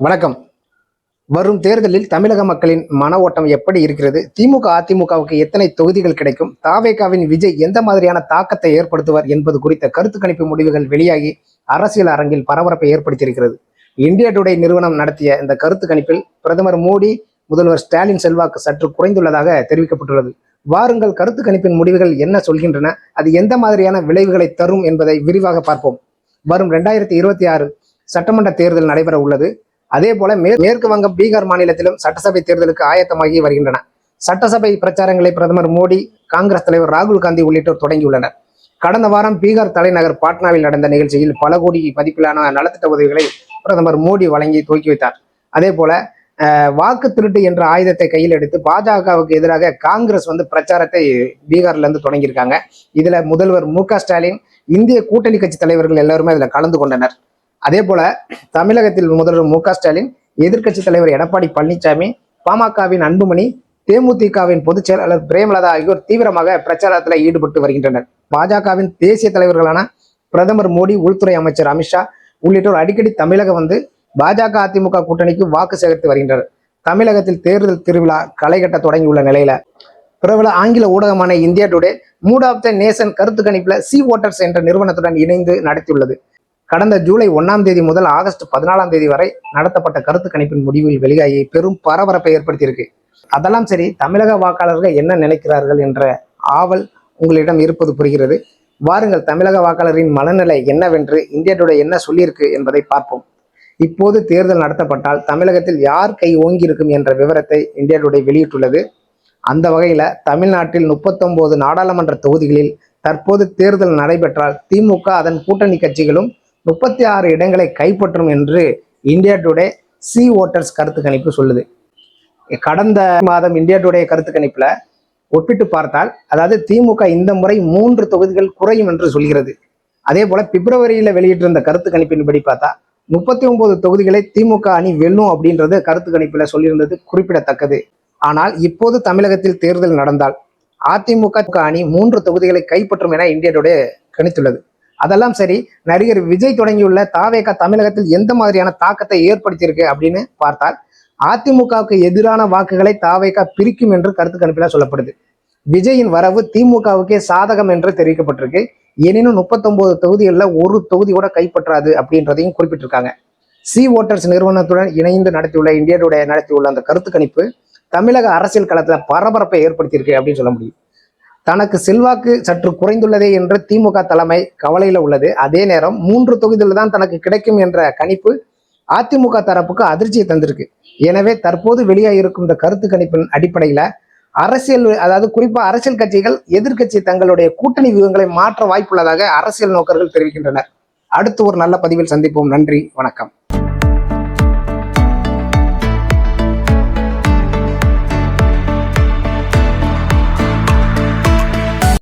வணக்கம். வரும் தேர்தலில் தமிழக மக்களின் மன ஓட்டம் எப்படி இருக்கிறது? திமுக அதிமுகவுக்கு எத்தனை தொகுதிகள் கிடைக்கும்? தாவேகாவின் விஜய் எந்த மாதிரியான தாக்கத்தை ஏற்படுத்துவார் என்பது குறித்த கருத்து கணிப்பு முடிவுகள் வெளியாகி அரசியல் அரங்கில் பரபரப்பை ஏற்படுத்தியிருக்கிறது. இந்தியா டுடே நிறுவனம் நடத்திய இந்த கருத்து கணிப்பில் பிரதமர் மோடி முதல்வர் ஸ்டாலின் செல்வாக்கு சற்று குறைந்துள்ளதாக தெரிவிக்கப்பட்டுள்ளது. வாருங்கள் கருத்து கணிப்பின் முடிவுகள் என்ன சொல்கின்றன? அது எந்த மாதிரியான விளைவுகளை தரும் என்பதை விரிவாக பார்ப்போம். வரும் ரெண்டாயிரத்தி இருபத்தி ஆறு சட்டமன்ற தேர்தல் நடைபெற உள்ளது. அதே போல மே- மேற்கு வங்கம் பீகார் மாநிலத்திலும் சட்டசபை தேர்தலுக்கு ஆயத்தமாகி வருகின்றன. சட்டசபை பிரச்சாரங்களை பிரதமர் மோடி காங்கிரஸ் தலைவர் ராகுல் காந்தி உள்ளிட்டோர் தொடங்கியுள்ளனர். கடந்த வாரம் பீகார் தலைநகர் பாட்னாவில் நடந்த நிகழ்ச்சியில் பல கோடி மதிப்பிலான நலத்திட்ட உதவிகளை பிரதமர் மோடி வழங்கி துவக்கி வைத்தார். அதே போல அஹ், வாக்கு திருட்டு என்ற ஆயுதத்தை கையில் எடுத்து பாஜகவுக்கு எதிராக காங்கிரஸ் வந்து பிரச்சாரத்தை பீகார்ல இருந்து தொடங்கியிருக்காங்க. இதுல முதல்வர் மு க ஸ்டாலின் இந்திய கூட்டணி கட்சி தலைவர்கள் எல்லாருமே அதுல கலந்து கொண்டனர். அதே போல தமிழகத்தில் முதல்வர் மு க ஸ்டாலின் எதிர்க்கட்சி தலைவர் எடப்பாடி பழனிசாமி பாமகவின் அன்புமணி தேமுதிகவின் பொதுச் செயலாளர் பிரேமலதா ஆகியோர் தீவிரமாக பிரச்சாரத்தில் ஈடுபட்டு வருகின்றனர். பாஜகவின் தேசிய தலைவர்களான பிரதமர் மோடி உள்துறை அமைச்சர் அமித்ஷா உள்ளிட்டோர் அடிக்கடி தமிழகம் வந்து பாஜக அதிமுக கூட்டணிக்கு வாக்கு சேகரித்து வருகின்றனர். தமிழகத்தில் தேர்தல் திருவிழா களை கட்ட தொடங்கியுள்ள நிலையில பிரபல ஆங்கில ஊடகமான India today mood of the nation கருத்து கணிப்புல சி ஓட்டர்ஸ் என்ற நிறுவனத்துடன் இணைந்து நடத்தியுள்ளது. கடந்த ஜூலை ஒன்னாம் தேதி முதல் ஆகஸ்ட் பதினாலாம் தேதி வரை நடத்தப்பட்ட கருத்து கணிப்பின் முடிவில் வெளியாகி பெரும் பரபரப்பை ஏற்படுத்தியிருக்கு. அதெல்லாம் சரி தமிழக வாக்காளர்கள் என்ன நினைக்கிறார்கள் என்ற ஆவல் உங்களிடம் இருப்பது புரிகிறது. வாருங்கள் தமிழக வாக்காளரின் மனநிலை என்னவென்று இந்தியா டுடே என்ன சொல்லியிருக்கு என்பதை பார்ப்போம். இப்போது தேர்தல் நடத்தப்பட்டால் தமிழகத்தில் யார் கை ஓங்கியிருக்கும் என்ற விவரத்தை இந்தியா டுடே வெளியிட்டுள்ளது. அந்த வகையில தமிழ்நாட்டில் முப்பத்தொன்பது நாடாளுமன்ற தொகுதிகளில் தற்போது தேர்தல் நடைபெற்றால் திமுக அதன் கூட்டணி கட்சிகளும் முப்பத்தி ஆறு இடங்களை கைப்பற்றும் என்று இந்தியா டுடே சி ஓட்டர்ஸ் கருத்து கணிப்பு சொல்லுது. கடந்த மாதம் இந்தியா டுடே கருத்து கணிப்புல ஒப்பிட்டு பார்த்தால் அதாவது திமுக இந்த முறை மூன்று தொகுதிகள் குறையும் என்று சொல்கிறது. அதே போல பிப்ரவரியில வெளியிட்டிருந்த கருத்து கணிப்பின்படி பார்த்தா முப்பத்தி ஒன்பது தொகுதிகளை திமுக அணி வெல்லும் அப்படின்றது கருத்து கணிப்புல சொல்லியிருந்தது குறிப்பிடத்தக்கது. ஆனால் இப்போது தமிழகத்தில் தேர்தல் நடந்தால் அதிமுக அணி மூன்று தொகுதிகளை கைப்பற்றும் என இந்தியா டுடே கணித்துள்ளது. அதெல்லாம் சரி நடிகர் விஜய் தொடங்கியுள்ள தாவேகா தமிழகத்தில் எந்த மாதிரியான தாக்கத்தை ஏற்படுத்தியிருக்கு அப்படின்னு பார்த்தால் அதிமுகவுக்கு எதிரான வாக்குகளை தாவேகா பிரிக்கும் என்று கருத்து கணிப்பில் சொல்லப்படுது. விஜயின் வரவு திமுகவுக்கே சாதகம் என்று தெரிவிக்கப்பட்டிருக்கு. எனினும் முப்பத்தொன்பது தொகுதிகளில் ஒரு தொகுதி கூட கைப்பற்றாது அப்படின்றதையும் குறிப்பிட்டிருக்காங்க. சி ஓட்டர்ஸ் நிறுவனத்துடன் இணைந்து நடத்தியுள்ள இந்தியா நடத்தியுள்ள அந்த கருத்து கணிப்பு தமிழக அரசியல் களத்தில் பரபரப்பை ஏற்படுத்தியிருக்கு அப்படின்னு சொல்ல முடியும். தனக்கு செல்வாக்கு சற்று குறைந்துள்ளதே என்று திமுக தலைமை கவலையில் உள்ளது. அதே நேரம் மூன்று தொகுதியில் தான் தனக்கு கிடைக்கும் என்ற கணிப்பு அதிமுக தரப்புக்கு அதிர்ச்சியை தந்திருக்கு. எனவே தற்போது வெளியாகிருக்கும் இந்த கருத்து கணிப்பின் அடிப்படையில் அரசியல் அதாவது குறிப்பாக அரசியல் கட்சிகள் எதிர்க்கட்சி தங்களுடைய கூட்டணி வியூகங்களை மாற்ற வாய்ப்புள்ளதாக அரசியல் நோக்கர்கள் தெரிவிக்கின்றனர். அடுத்து ஒரு நல்ல பதிவில் சந்திப்போம். நன்றி வணக்கம்.